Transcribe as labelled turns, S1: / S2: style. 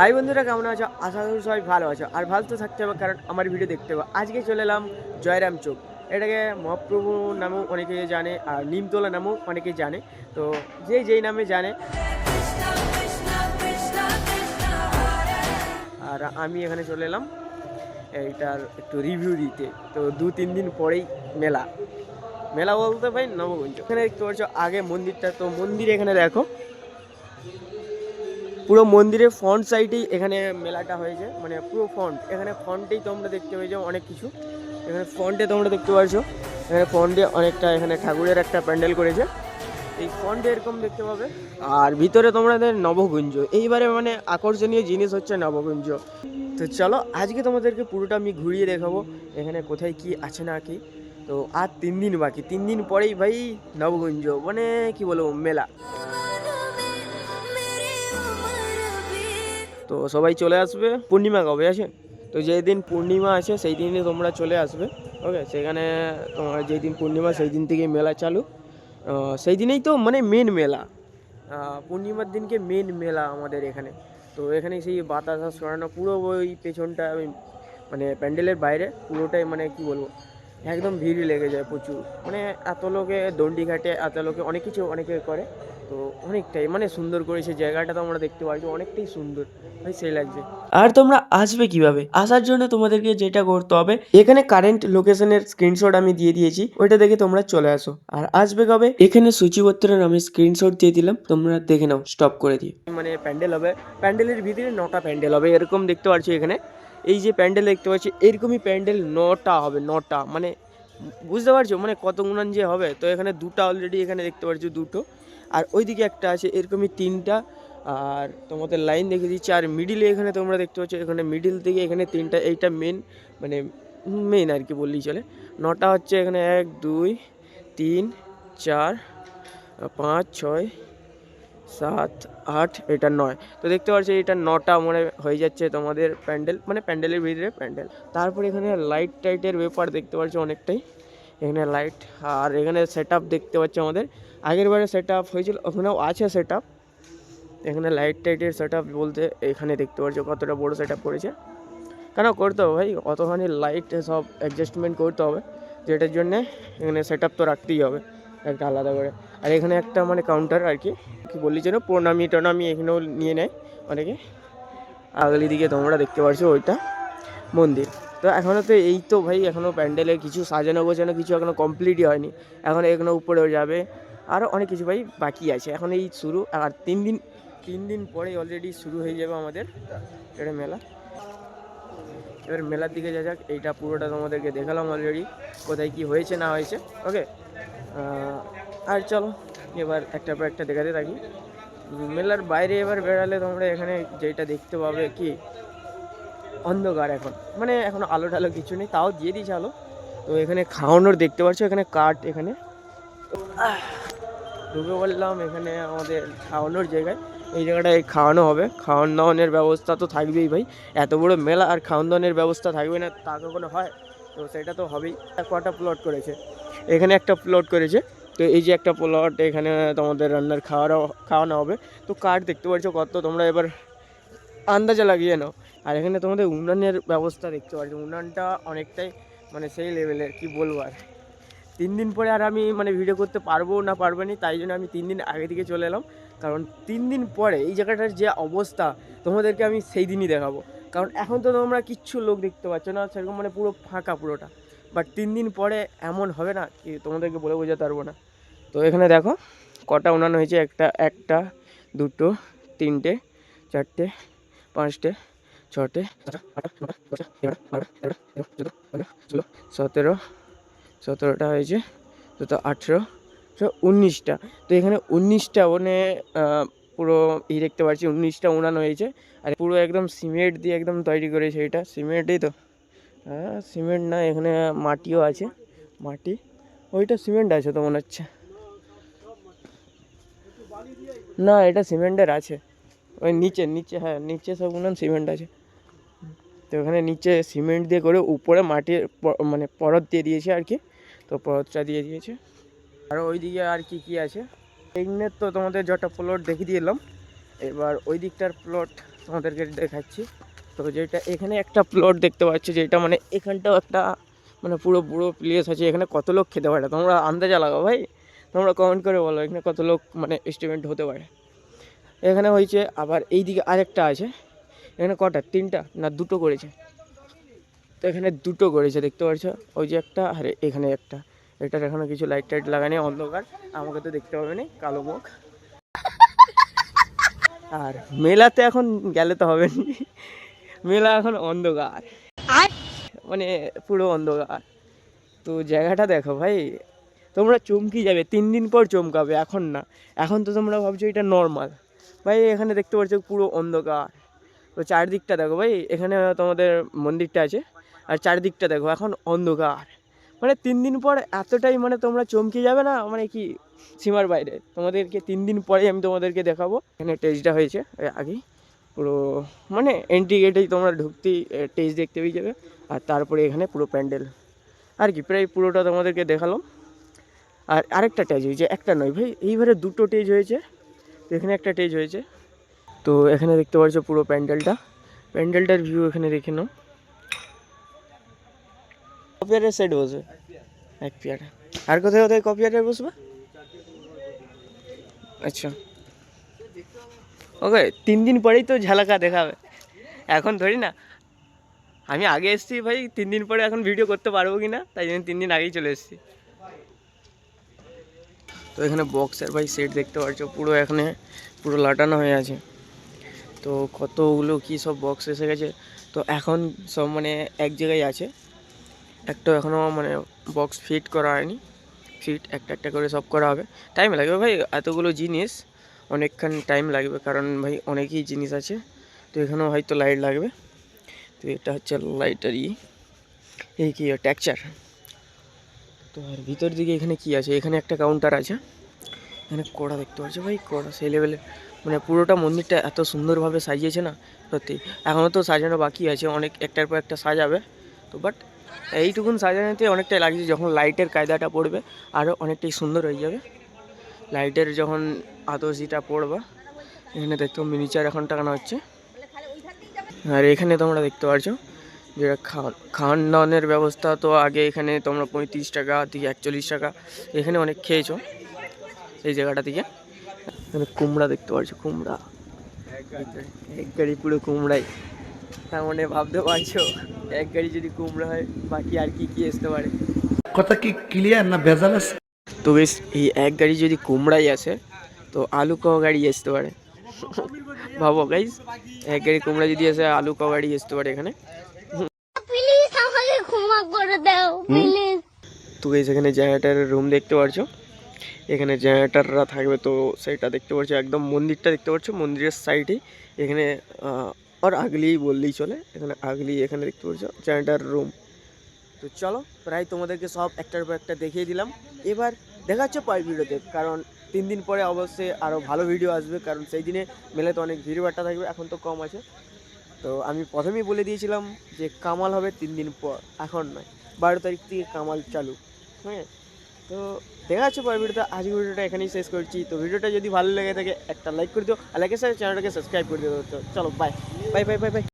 S1: High বন্ধুরা, কেমন আছো? আশা করি সবাই ভালো আছো। আর ভালো তো থাকতে হবে, কারণ আমার ভিডিও দেখতে হবে। আজকে চলে এলাম জয়রাম চোখ। এটাকে মহাপ্রভু নামেও অনেকে জানে, আর নিমতলা নামেও অনেকেই জানে। তো যে যেই নামে জানে। আর আমি এখানে চলে এলাম। এইটার একটু রিভিউ দিতে। তো দু তিন দিন পরেই মেলা। মেলা বলতে পারি নবগঞ্জ। এখানে দেখতে পাচ্ছ, আগে মন্দিরটা। তো মন্দির এখানে দেখো। পুরো মন্দিরের ফ্রন্ট সাইডেই এখানে মেলাটা হয়েছে। মানে পুরো ফ্রন্ট এখানে ফ্রন্টেই তোমরা দেখতে পেয়েছ অনেক কিছু। এখানে ফ্রন্টে তোমরা দেখতে পাচ্ছ এখানে ফ্রন্টে অনেকটা এখানে ঠাকুরের একটা প্যান্ডেল করেছে। এই ফ্রন্টে এরকম দেখতে পাবে। আর ভিতরে তোমাদের নবকুঞ্জ, এইবারে মানে আকর্ষণীয় জিনিস হচ্ছে নবগুঞ্জ তো চলো, আজকে তোমাদেরকে পুরোটা আমি ঘুরিয়ে দেখাবো, এখানে কোথায় কি আছে না কি। তো আর তিন দিন বাকি, তিন দিন পরেই ভাই নবগুঞ্জ মানে কি বলব, মেলা। তো সবাই চলে আসবে। পূর্ণিমা কবে আছে তো যেই দিন পূর্ণিমা আছে সেই দিনই তোমরা চলে আসবে। ওকে সেখানে তোমার যেই দিন পূর্ণিমা সেই দিন থেকেই মেলা চালু। সেই দিনেই তো মানে মেন মেলা। পূর্ণিমার দিনকে মেন মেলা আমাদের এখানে। তো এখানে সেই বাতাসা সরানো পুরো ওই পেছনটা ওই মানে প্যান্ডেলের বাইরে। পুরোটাই মানে কি বলব? একদম ভিড় লেগে যায় প্রচুর। মানে এত লোকে দণ্ডি ঘাটে, এত লোকে অনেক কিছু অনেকে করে। তো অনেকটাই মানে সুন্দর করেছে জায়গাটা তো আমরা দেখতে পাচ্ছি অনেকটাই সুন্দর। ভাই সেই লাগছে। আর তোমরা আসবে কীভাবে? আসার জন্য তোমাদেরকে যেটা করতে হবে এখানে কারেন্ট লোকেশনের স্ক্রিনশট আমি দিয়ে দিয়েছি ওইটা দেখে তোমরা চলে আসো। আর আসবে কবে? এখানে সূচিপত্রের আমি স্ক্রিনশট দিয়ে দিলাম তোমরা দেখে নাও স্টপ করে দিয়ে মানে প্যান্ডেল হবে প্যান্ডেলের ভিতরে নটা প্যান্ডেল হবে এরকম দেখতে পাচ্ছি এখানে। এই যে প্যান্ডেল দেখতে পাচ্ছি এরকমই প্যান্ডেল নটা হবে নটা। মানে বুঝতে পারছ? মানে কত গুণান যে হবে তো এখানে দুটো অলরেডি এখানে দেখতে পাচ্ছ দুটো। আর ওইদিকে একটা আছে এরকমই তিনটা, আর তোমাদের লাইন দেখে দিচ্ছি। আর মিডিলে এখানে তোমরা দেখতে পাচ্ছ, এখানে মিডিল থেকে এখানে তিনটা, এইটা মেন মানে মেন আর কি বললেই চলে। নটা হচ্ছে এখানে এক, দুই, তিন, চার, পাঁচ, ছয়, সাত, আট, এটা নয়। তো দেখতে পাচ্ছ, এটা নটা মনে হয়ে যাচ্ছে তোমাদের প্যান্ডেল মানে প্যান্ডেলের ভিতরে প্যান্ডেল। তারপর এখানে লাইট টাইটের ব্যাপার দেখতে পাচ্ছ অনেকটাই। এখানে লাইট আর এখানে সেট দেখতে পাচ্ছি আমাদের। আগের বারে সেট হয়েছিল, ওখানেও আছে সেট এখানে লাইট টাইটের সেট বলতে এখানে দেখতে পাচ্ছ কতটা বড় সেট করেছে। কেন করতে হবে ভাই? অতখানি লাইট সব অ্যাডজাস্টমেন্ট করতে হবে, যেটার জন্যে এখানে সেট তো রাখতেই হবে, একটা আলাদা করে। আর এখানে একটা মানে কাউন্টার আর কি কি বললি যেন? প্রণামি টনামি এখানেও নিয়ে নেয় অনেকে। আগলি দিকে তোমরা দেখতে পাচ্ছ ওইটা মন্দির। তো এখনও তো এই তো ভাই, এখনও প্যান্ডেলের কিছু সাজানো গোছানো কিছু এখনও কমপ্লিটই হয়নি। এখন এখনও উপরেও যাবে। আরও অনেক কিছু ভাই বাকি আছে। এখন এই শুরু, আর তিন দিন তিন দিন পরে অলরেডি শুরু হয়ে যাবে আমাদের এটা মেলা। এবার মেলার দিকে যা যাক, এইটা পুরোটা তোমাদেরকে দেখালাম অলরেডি কোথায় কি হয়েছে, না হয়েছে। ওকে আর চলো, এবার একটা পর একটা দেখাতে থাকি। মেলার বাইরে এবার বেড়ালে তোমরা এখানে যেটা দেখতে পাবে কি অন্ধকার এখন। মানে এখন আলো টালো কিছু নেই, তাও দিয়ে দিয়েছে আলো। তো এখানে খাওয়ানোর দেখতে পাচ্ছ, এখানে কাঠ এখানে। ঢুকে বললাম এখানে আমাদের খাওয়ানোর জায়গায়। এই জায়গাটায় খাওয়ানো হবে। খাওয়ান দাওয়ানোর ব্যবস্থা তো থাকবেই ভাই। এত বড় মেলা আর খাওয়ান দাওয়ানোর ব্যবস্থা থাকবে না, তা কখনো হয়। তো সেটা তো হবেই। কটা প্লট করেছে? এখানে একটা প্লট করেছে। তো এই যে একটা প্লট এখানে তোমাদের রান্নার খাওয়ানো খাওয়ানো হবে। তো কাঠ দেখতে পাচ্ছ কত, তোমরা এবার আন্দাজে লাগিয়ে নাও। আর এখানে তোমাদের উনানের ব্যবস্থা দেখতে পাচ্ছ। উনানটা অনেকটাই মানে সেই লেভেলের কি বলব আর। তিন দিন পরে আর আমি মানে ভিডিও করতে পারব না পারব না তাই জন্য আমি তিন দিন আগে থেকে চলে এলাম। কারণ তিন দিন পরে এই জায়গাটার যে অবস্থা, তোমাদেরকে আমি সেই দিনই দেখাবো। কারণ এখন তো তোমরা কিচ্ছু লোক দেখতে পাচ্ছ না, সেরকম মানে পুরো ফাঁকা পুরোটা। বাট তিন দিন পরে এমন হবে না কি তোমাদেরকে বলে বোঝাতে পারব না। তো এখানে দেখো, কটা উনান হয়েছে, একটা একটা, দুটো, তিনটে, চারটে, পাঁচটে ছটে সতেরো। সতেরোটা হয়েছে। তো আঠেরো। উনিশটা। তো এখানে উনিশটা আহ, পুরো ই দেখতে পাচ্ছি উনিশটা উনান হয়েছে। আর পুরো একদম সিমেন্ট দিয়ে একদম তৈরি করেছে এটা। সিমেন্টই তো। হ্যাঁ সিমেন্ট না এখানে মাটিও আছে। মাটি। ওইটা সিমেন্ট আছে তো মনে হচ্ছে। না এটা সিমেন্টের আছে। ওই নিচে নিচে হ্যাঁ নিচে সব উনান সিমেন্ট আছে। তো ওখানে নিচে সিমেন্ট দিয়ে করে উপরে মাটির মানে পরত দিয়ে দিয়েছে আর কি। তো পরতটা দিয়ে দিয়েছে। আর ওইদিকে আর কি কি আছে? এখানে তো তোমাদের যটা প্লট দেখিয়ে দিলাম এবার ওই দিকটার প্লট তোমাদেরকে দেখাচ্ছি। তো যেটা এখানে একটা প্লট দেখতে পাচ্ছি, যেটা মানে এখানটাও একটা মানে পুরো পুরো প্লেস আছে। এখানে কত লোক খেতে পারে? তোমরা আন্দাজা লাগাও ভাই। তোমরা কমেন্ট করে বলো, এখানে কত লোক মানে এস্টিমেট হতে পারে? এখানে হয়েছে, আবার এইদিকে আরেকটা আছে। এখানে কটা? তিনটা? না, দুটো করেছে। তো এখানে দুটো করেছে, দেখতে পাচ্ছ? ওই যে একটা, আর, এখানে একটা। এটার এখনও কিছু লাইট টাইট লাগানি অন্ধকার। আমাকে তো দেখতে পাবে না, কালো মুখ। আর মেলাতে এখন গেলে তো হবে না। মেলা এখন অন্ধকার। মানে পুরো অন্ধকার। তো জায়গাটা দেখো ভাই, তোমরা চমকি যাবে, তিন দিন পর চমকাবে, এখন না। এখন তো তোমরা ভাবছ এটা নর্মাল ভাই, এখানে দেখতে পাচ্ছ পুরো অন্ধকার। তো চারদিকটা দেখো ভাই, এখানে তোমাদের মন্দিরটা আছে, আর চারদিকটা দেখো, এখন অন্ধকার। মানে তিন দিন পর এতটাই মানে তোমরা চমকে যাবে না মানে কি সীমার বাইরে। তোমাদেরকে তিন দিন পরেই আমি তোমাদেরকে দেখাবো। এখানে টেস্টটা হয়েছে আগেই। পুরো মানে এন্ট্রি গেটেই তোমরা ঢুকতেই টেস্ট দেখতে পেয়ে যাবে। আর তারপরে এখানে পুরো প্যান্ডেল। আর কি, প্রায় পুরোটা তোমাদেরকে দেখালাম। আর আরেকটা টেজ হয়েছে, একটা নয় ভাই, এইবারে দুটো টেজ হয়েছে। এখানে একটা টেজ হয়েছে। তো এখানে দেখতে পাচ্ছ পুরো প্যান্ডেলটা। প্যান্ডেলটার ভিউ এখানে দেখে নাও। কপিয়ারের সাইড বসবে এক পেয়ারা। আর কোথায় কোথায় কপিয়ারের বসবে? আচ্ছা। ওকে তিন দিন পরেই তো ঝালাকা দেখাবে। এখন ধরি না। আমি আগে এসেছি ভাই, তিন দিন পরে এখন ভিডিও করতে পারব কি না তাই জন্য তিন দিন আগেই চলে এসেছি। তো এখানে বক্সের ভাই সেট দেখতে পাচ্ছ, পুরো এখানে পুরো লাটানো হয়ে আছে। তো কতগুলো কী সব বক্স এসে গেছে? তো এখন সব মানে এক জায়গায় আছে। একটা এখনও মানে বক্স ফিট করা হয়নি। ফিট একটা একটা করে সব করা হবে। টাইম লাগবে ভাই, এতগুলো জিনিস অনেকক্ষণ টাইম লাগবে কারণ ভাই অনেকই জিনিস আছে। তো এখানেও হয়তো লাইট লাগবে। তো এটা হচ্ছে লাইটার ই এই কি ট্যাকচার তো আর ভিতর দিকে এখানে কি আছে? এখানে একটা কাউন্টার আছে। এখানে কড়া দেখতে পাচ্ছ ভাই? কড়া, সেই লেভেলে মানে পুরোটা মন্দিরটা এত সুন্দরভাবে সাজিয়েছে না, সত্যি। এখনও তো সাজানো বাকি আছে, অনেক একটার পর একটা সাজাবে। তো বাট এইটুকুন সাজানোতে অনেকটাই লাগছে, যখন লাইটের কায়দাটা পড়বে আরও অনেকটাই সুন্দর হয়ে যাবে। লাইটের যখন আতসিটা পড়বে, এখানে দেখতে মিনিচার এখন টাকানো হচ্ছে। আর এখানে তোমরা দেখতে পাচ্ছ যেটা খাওয়ান খাওয়ান দাওয়ানের ব্যবস্থা তো আগে এখানে তোমরা পঁয়ত্রিশ টাকা থেকে একচল্লিশ টাকা, এখানে অনেক খেয়েছো এই জায়গাটা থেকে। এখানে কুমড়া দেখতে পাচ্ছ কুমড়া। এক গাড়ি পুরো কুমড়াই। তার মানে ভাবতে পারছ এক গাড়ি যদি কুমড়া হয় বাকি আর কি কি আসতে পারে?
S2: কথা কি ক্লিয়ার না ভেজাল আছে?
S1: তো বেশ এই এক গাড়ি যদি কুমড়াই আসে তো আলু ক গাড়ি আসতে পারে। ভাবো গাইস এক গাড়ি কুমড়া যদি আসে আলু ক গাড়ি আসতে পারে এখানে।
S3: প্লিজ আমাকে ক্ষমা করে দাও প্লিজ
S1: তো এখানে জায়গাটার রুম দেখতে পারছ। এখানে জেনারেটাররা থাকবে, তো সেটা দেখতে পাচ্ছ একদম মন্দিরটা দেখতে পাচ্ছ মন্দিরের সাইডে এখানে আর আগলিই বললেই চলে, এখানে আগলি, এখানে দেখতে পাচ্ছ জেনারেটার রুম তো চলো, প্রায় তোমাদেরকে সব একটার পর একটা দেখিয়ে দিলাম। এবার দেখা হচ্ছে পরের ভিডিওতে, কারণ তিন দিন পরে অবশ্যই আরও ভালো ভিডিও আসবে, কারণ সেই দিনে মেলে তো অনেক ভিড় ভাট্টা থাকবে, এখন তো কম আছে। তো আমি প্রথমেই বলে দিয়েছিলাম যে কামাল হবে তিন দিন পর, এখন নয়, বারো তারিখ থেকে কামাল চালু হ্যাঁ? তো দেখা যাচ্ছে পরের ভিডিওতে। আজকের ভিডিওটা এখানেই শেষ করছি। তো ভিডিওটা যদি ভালো লেগে থাকে, একটা লাইক করে দিও। আর লাইকের সাথে চ্যানেলটাকে সাবস্ক্রাইব করে দিও। তো চলো bye bye bye bye bye